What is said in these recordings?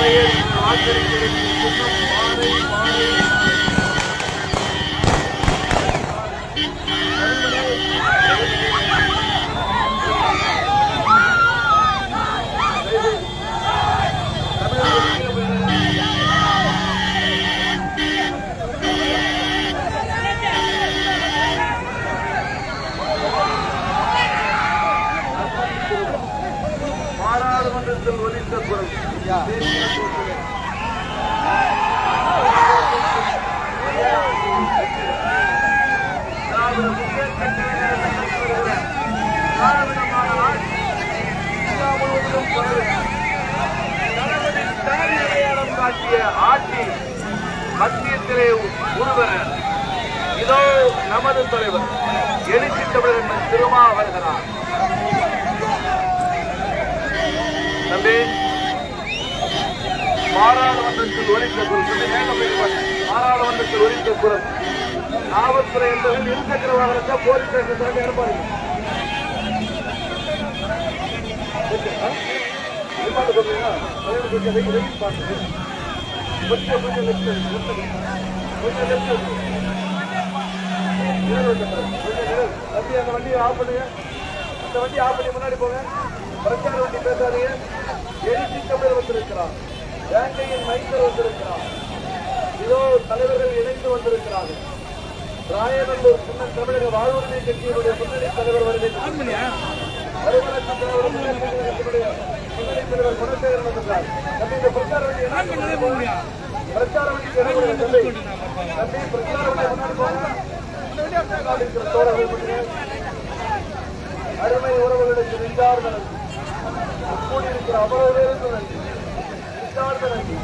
மலையேறி ஆச்சரிக்கிறது சின்னம் பாறை பாறை பாராளுமன்றத்தில் ஒலித்த குரல் தேசிய கூட்டணி. திராவிட முன்னேற்ற கழக திராவிடமான ஆட்சி இந்தியா முழுவதிலும் தொடரும். தளபதி ஸ்டாலின் அடையாளம் காட்டிய ஆட்சி மத்தியத்திலே உருவர இதோ நமது தலைவர் எழுச்சி தமிழர் திருமா வருகிறார் தம்பி பாராளுமன்றத்தில் ஒலித்த குரல் பாராளுமன்றத்தில் ஒலித்த குரல் காவல்துறை என்பவர்கள் இருசக்கர வாகனத்தை போலீஸ் ஸ்டேஷன் ஏற்பாடு நிப்பாட்டு சொல்றீங்களா? தலைவர் கொஞ்சம் வெயிட் வெயிட் கொஞ்சம் கொஞ்சம் கொஞ்சம் left அந்த வண்டியை ஆஃப் பண்ணுங்க அந்த வண்டி ஆஃப் பண்ணி முன்னாடி போங்க பிரச்சார வண்டி பேசாதீங்க எழுச்சி தமிழர் வந்திருக்கிறார் வேங்கையின் மைந்தர் வந்திருக்கிறார் இதோ தலைவர்கள் இணைந்து வந்திருக்கிறார்கள் ராயநல்லூர் சின்ன தமிழக வாழ்வுரிமை கட்சியினுடைய முன்னணி தலைவர் வருகிறார் முன்னணி தலைவர் குணசேகரன் வந்திருக்கிறார் இந்த பிரச்சார வண்டி பிரச்சார பிரச்சார வண்டி முன்னாடி போங்க இருக்கிற தோழர்கள் அருமை உறவுகளுக்கு நெஞ்சார்ந்த நன்றி கூடியிருக்கிற அவ்வளவு பேருக்கு நன்றி. நெஞ்சார்ந்த நன்றி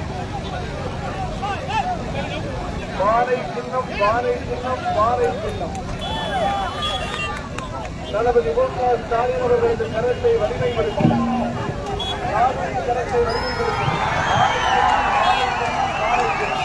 பானை சின்னம் பானை சின்னம் பானை சின்னம். தளபதி மு க ஸ்டாலின் அவர்களது கரத்தை வலிமைப்படுத்தும். கரத்தை வலிமைப்படுத்தும் பானை சின்னம், பானை சின்னம், பானை சின்னம்.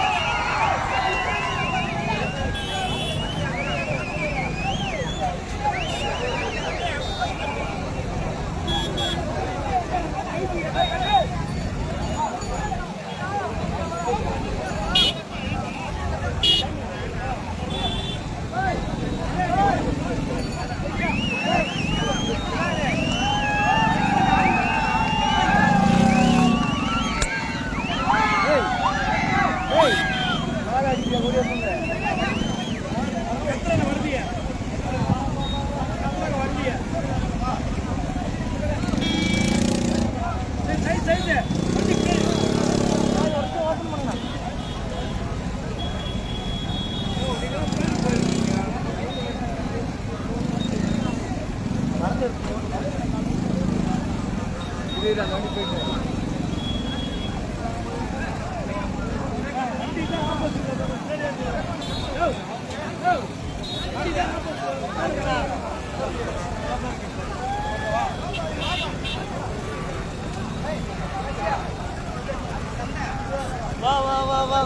வா வா வா வா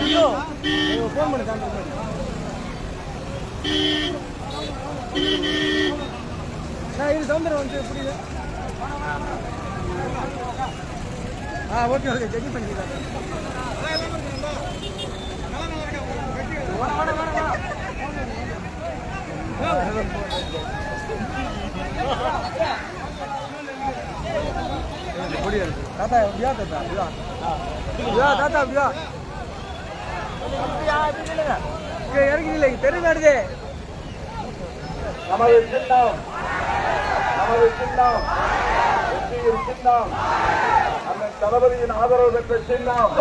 ஐயோ ஃபோன் பண்ணி கான்டாக்ட் சவுந்தரம் வந்து புரியுது. ஆ ஓகே ஓகே பண்ணிக்கலாம். தாத்தா எப்படியா தாத்தா அப்படியா தாத்தா அப்படியா இறங்கி இல்லை தெரு நமது சின்னம் நமது சின்னம் வெற்றியின் சின்னம் அந்த தளபதியின் ஆதரவு பெற்ற சின்னம்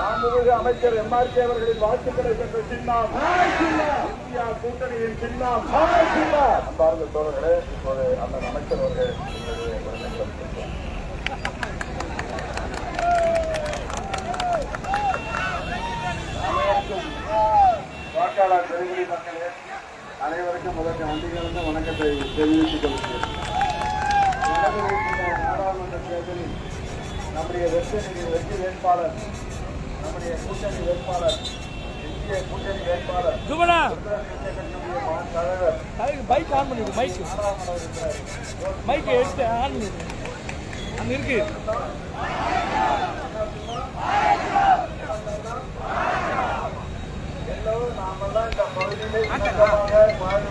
மாண்புமிகு அமைச்சர் கே அவர்களின் வாழ்த்துக்களை பெற்ற சின்னம் இந்தியா கூட்டணியின் சின்னம். பாருங்க தோழர்களே இப்போது அந்த அமைச்சர் அவர்கள் வாக்காளர் பெருங்குடி மக்களே அனைவருக்கும் முதற்க நன்றிகளும் வணக்கத்தை தெரிவித்துக் கொள்கிறேன். நாடாளுமன்ற தேர்தலில் நம்முடைய வெற்றி வெற்றி வேட்பாளர் நம்முடைய கூட்டணி வேட்பாளர் இந்தியா கூட்டணி வேட்பாளர் தலைவர் பைக் ஆன் பண்ணிடு பைக் பைக்கை எடுத்து ஆன் பண்ணிடு அங்கே இருக்கு.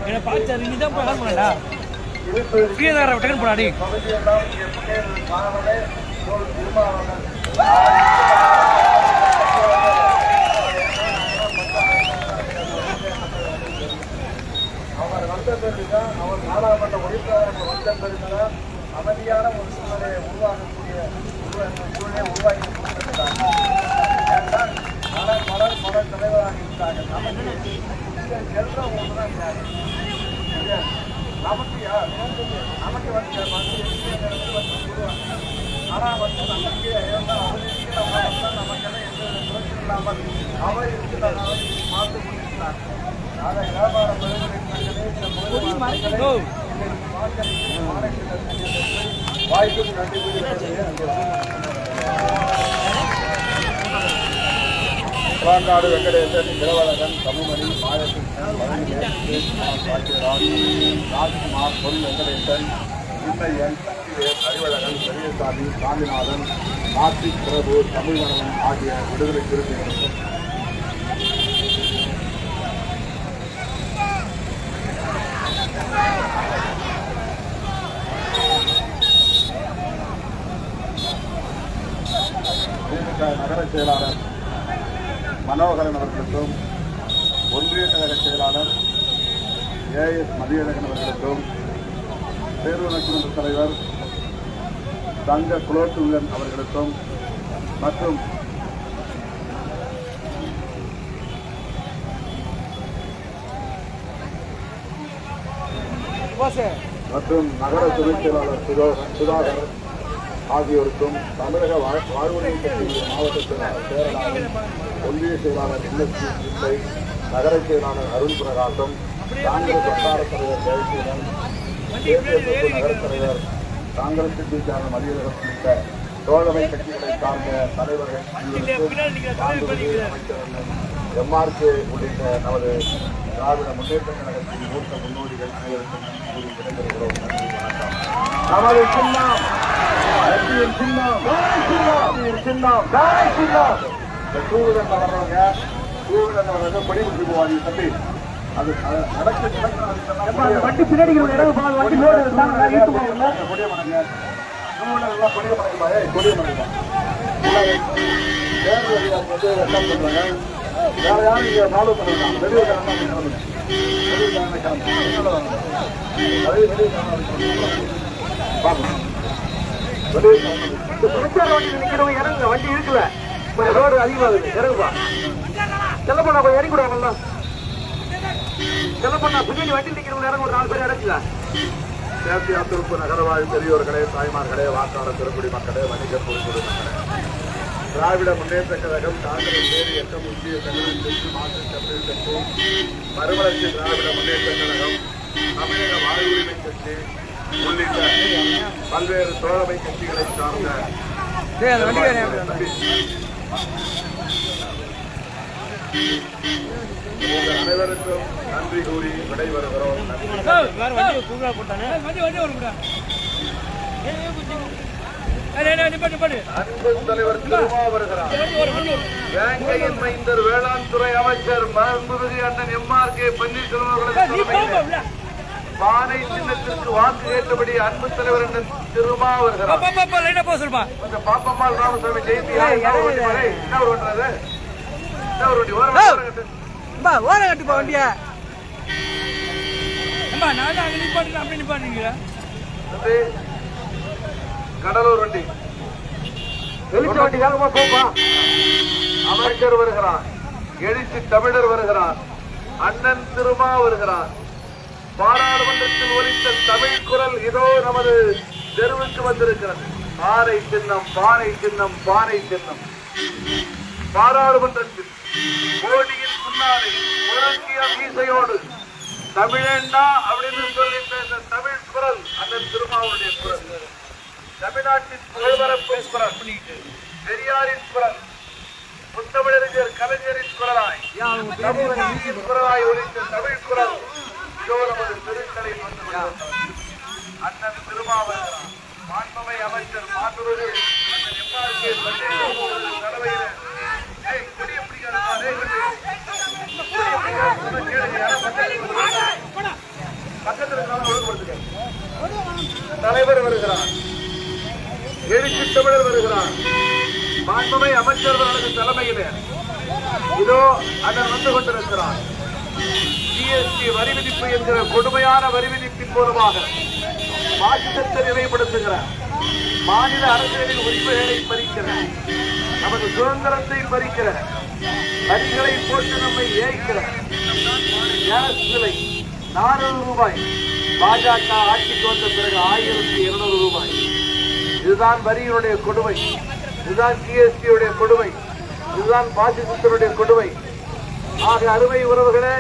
என்ன பார்த்து நீ தான் போய் ஆன் பண்ணடா இருப்பது ஃப்ரீயாக போடாடி அவர் வந்த பிறகுதான் அவர் நாடாளுமன்ற உறுப்பினராக வந்த பிறகுதான் அமைதியான ஒரு சூழ்நிலையை உருவாக்கக்கூடிய சூழ்நிலையை உருவாக்கி கொடுத்திருக்கிறார் மலர் தலைவராக இருந்தாங்க நமக்கு செல்ற ஒன்றுதான் யாரு நமக்கு நமக்கு வந்து வந்து வந்து நமக்கு ஏன்னா அவருக்கு நம்ம எந்த இல்லாமல் அவர் கொண்டிருக்கிறார் வியாபார நன்றி கூறி வெங்கடேசன் இளவழகன் தமிழ்மணி மாயகிருஷ்ணன் பழனிவேல் ராஜ்குமார் பொன் வெங்கடேசன் இன்னையன் சக்திவேல் அறிவழகன் பெரியசாமி சாமிநாதன் கார்த்திக் பிரபு தமிழ்வரவன் ஆகிய விடுதலை சிறுத்தைகளுக்கும் நகர செயலாளர் மனோகரன் அவர்களுக்கும் ஒன்றிய கழக செயலாளர் ஏஎஸ் மதியழகன் அவர்களுக்கும் பேரூராட்சி மன்ற தலைவர் தங்க குலோத்துங்கன் அவர்களுக்கும் மற்றும் மற்றும் நகர துணைச் செயலாளர் சுதா- சுதாகர் ஆகியோருக்கும் தமிழக வாழ்- வாழ்வுரிமை கட்சியுடைய மாவட்ட செயலாளர் சேரலாதன் ஒன்றிய செயலாளர் இல்லச்சி இல்லை நகர செயலாளர் அருண் பிரகாசம் காங்கிரஸ் வட்டார தலைவர் ஜெயசீலன் தேசிய நகரத் தலைவர் காங்கிரஸ் கட்சிக்கான சார்ந்த மதியழகன் உள்ளிட்ட தோழமை கட்சிகளை சார்ந்த தலைவர்கள் அமைச்சர்கள் எம்ஆர்கே உள்ளிட்ட நமது திராவிட முன்னேற்ற கழகத்தின் மூத்த முன்னோடிகள் அனைவருக்கும் கூறி விடைபெறுகிறோம். நன்றி வணக்கம். நமது சின்னம் சின்னம் சின்னம் இந்த டூவீலர்ல வர்றவங்க டூவீலர்ல வர்றவங்க கொடி பிடிச்சி போவாங்க தம்பி அது வண்டி பின்னாடி வண்டி கொடிய மடங்க டூவீலர்லாம் கொடிய கொடிய வந்து என்ன பண்றாங்க வேற யாரும் இங்க ஃபாலோ வெளியூர் வெளியூர் அதே இந்த இறங்குங்க வண்டி இருக்குல்ல கொஞ்சம் ரோடு அதிகமாகுது இறங்குப்பா செல்ல பண்ணா கொஞ்சம் இறங்கி விடுவாங்கல்ல செல்ல பண்ணா பின்னாடி வண்டி நிற்கிறவங்க இறங்க ஒரு நாலு பேர் இறங்குல தேசிய திருப்பு நகரவாழ் பெரியோர்களே தாய்மார்களே வாக்காளர் திருக்குடி மக்களே வணிக பொதுக்குடி மக்களே திராவிட முன்னேற்ற கழகம் காங்கிரஸ் வேறு எட்ட முக்கிய கழகம் தெற்கு மாற்று மறுமலர்ச்சி திராவிட முன்னேற்ற கழகம் தமிழக வாழ்வுரிமை கட்சி உள்ளிட்ட பல்வேறு தோழமை கட்சிகளை சார்ந்த உங்கள் அனைவருக்கும் நன்றி கூறி விடைபெறுகிறோம். அன்பு தலைவர் வேங்கையின் மைந்தர் வேளாண் துறை அமைச்சர் மாண்புமிகு அண்ணன் எம்ஆர் கே பன்னீர்செல்வம் போப்பா பானை சின்னத்திற்கு வாக்கு கேட்டபடி அன்பு தலைவர் அண்ணன் திருமா வருகிறார் பாப்பா பாப்பா லைனா போக சொல்லுப்பா. கொஞ்சம் பாப்பம்மாள் ராமசாமி ஜெயந்தியா என்ன ஒரு வண்டி பாரு, என்ன ஒரு வண்டி? என்ன ஓரம் ஓரம் கட்டுப்பா வண்டிய. அம்மா நான் அங்கே நிப்பாட்டு அப்படி கடலூர் வண்டி. வெளிச்ச வண்டி வேகமா போப்பா. அமைச்சர் வருகிறார். எழுச்சி தமிழர் வருகிறார். அண்ணன் திருமா வருகிறார். பாராளுமன்றத்தில் ஒலித்த தமிழ் குரல் இதோ நமது தெருவுக்கு வந்திருக்கிறது. பாறை சின்னம் பாறை சின்னம் பாறை சின்னம். பாராளுமன்றத்தில் மோடியின் முன்னாலே முழங்கிய மீசையோடு தமிழண்டா அப்படின்னு சொல்லிட்ட இந்த தமிழ் குரல் அண்ணன் திருமாவுடைய குரல். தமிழ்நாட்டின் புகழ்பரப்பு குரல். பெரியாரின் குரல். முத்தமிழறிஞர் கலைஞரின் குரலாய். தமிழின் குரலாய் ஒழித்த தமிழ் குரல். இதோ நமது திருக்களை அண்ணன் திருமாவளவன் மாண்பவை அமைச்சர் மாண்புமிகு தலைவர் வருகிறார். எழுச்சி தமிழர் வருகிறார். மாண்புமை அமைச்சர் அவர்களது இதோ அண்ணன் வந்து கொண்டிருக்கிறார். ஜிஎஸ்டி வரி விதிப்பு என்கிற கொடுமையான வரி விதிப்பின் மூலமாக பாசிசத்தை நிலைப்படுத்துகிற மாநில அரசுகளின் உரிமைகளை பறிக்கிற நமது சுதந்திரத்தை பறிக்கிற வரிகளை போட்டு நம்மை ஏய்க்கிற கேஸ் விலை நானூறு ரூபாய் பாஜக ஆட்சிக்கு வந்த பிறகு ஆயிரத்தி இருநூறு ரூபாய். இதுதான் வரியினுடைய கொடுமை. இதுதான் ஜிஎஸ்டியுடைய கொடுமை. இதுதான் பாசிசத்தினுடைய கொடுமை. ஆக அருமை உறவுகளே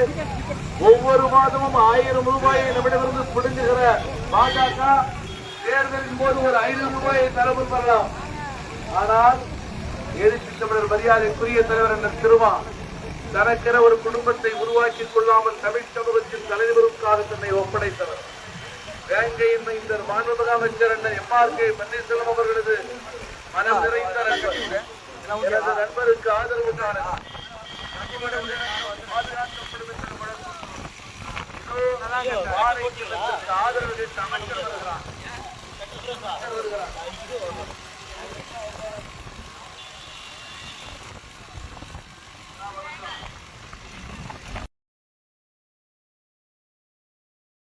ஒவ்வொரு மாதமும் ஆயிரம் ரூபாயை நம்மிடமிருந்து பிடுங்குகிற பாஜக தேர்தலின் போது ஒரு ஐநூறு ரூபாயை தரவு பெறலாம் ஆனால் எழுச்சி தமிழர் மரியாதைக்குரிய தலைவர் என்ற திருமா தனக்கென ஒரு குடும்பத்தை உருவாக்கிக் கொள்ளாமல் தமிழ் சமூகத்தின் தலைவருக்காக தன்னை ஒப்படைத்தவர் வேங்கையின் இந்த மாண்புமிகு அமைச்சர் அண்ணன் எம்ஆர் கே பன்னீர்செல்வம் அவர்களது மனம் நிறைந்த நண்பர். எனது நண்பருக்கு ஆதரவு காண ஆதரவு அமைச்சர் வருகிறார்